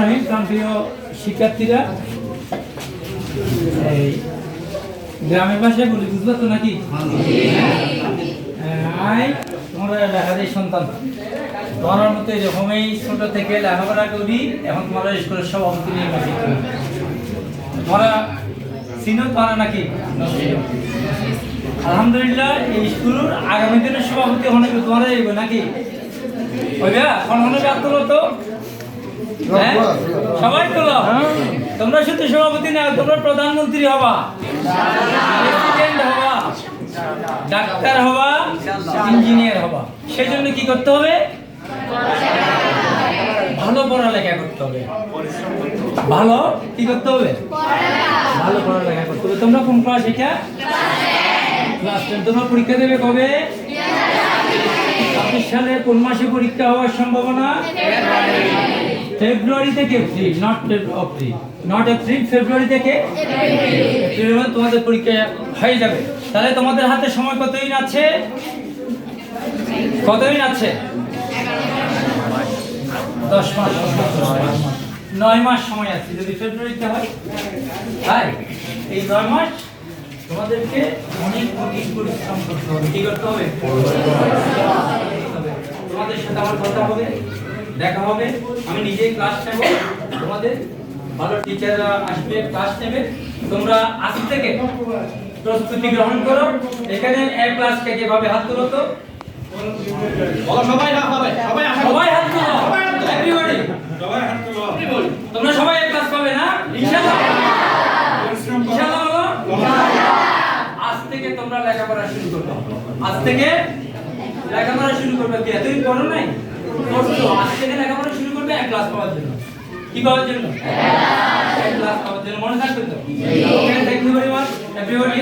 হয় শিক্ষার্থীরা। গ্রামের ভাষায় বলি বুঝলো তো নাকি? আহ, আই তোমরা লেখাদের সন্তান। তোমার মতো এরকমই ছোট থেকে লেখাপড়া করি এখন তোমরা স্কুলের সব সভাপতি নির্বাচিত তোমরা চিনো তোমরা নাকি? আলহামদুলিল্লাহ, এই স্কুল আগামী দিনের সভাপতি অনেক তোমরা নাকি? তো? হ্যাঁ? সবাই তোমরা শুধু সভাপতি না, তোমরা প্রধানমন্ত্রী হবা। ডাক্তার হবা। ইঞ্জিনিয়ার হবা। সেই জন্য কি করতে হবে? ভালো পড়ালেখা করতে হবে। ভালো কি করতে হবে? ভালো পড়ালেখা করতে হবে। তোমরা কোন ক্লাস এটা ক্লাস টেন তোমরা পরীক্ষা দেবে কবে? ছাব্বিশ সালে। কোন মাসে পরীক্ষা হওয়ার সম্ভাবনা? ফেব্রুয়ারি থেকে April not April not April February থেকে এপ্রিলের মধ্যে তোমাদের পরীক্ষা হয়ে যাবে। তাহলে তোমাদের হাতে সময় কতদিন আছে? কতদিন আছে? দশ মাস নয় মাস সময় আছে, যদি ফেব্রুয়ারিতে হয়। তাই এই নয় মাস তোমাদেরকে অনেক কঠিন পরিশ্রম করতে হবে, কি করতে হবে? তোমাদের সাথে আমার কথা হবে, দেখা হবে, আমি নিজেই ক্লাস নেব, তোমাদের ভালো টিচাররা আসবে ক্লাস নেবে, তোমরা আজ থেকে প্রস্তুতি গ্রহণ করো, এখানে এক ক্লাসকে যেভাবে হাত তোলো তো। সবাই না হবে সবাই আসো সবাই হাত তোলো এভরিবডি তোমরা সবাই এক আজ থেকে তোমরা লেখাপড়া শুরু করবে। আজ থেকে লেখাপড়া শুরু করবে কি? তুমি নাই? পড়ছো। আজ থেকে লেখাপড়া শুরু করবে এক ক্লাস পাওয়ার জন্য। কি পাওয়ার জন্য? এক ক্লাস। পাওয়ার জন্য। মনে থাকবে তো? এভরিবডি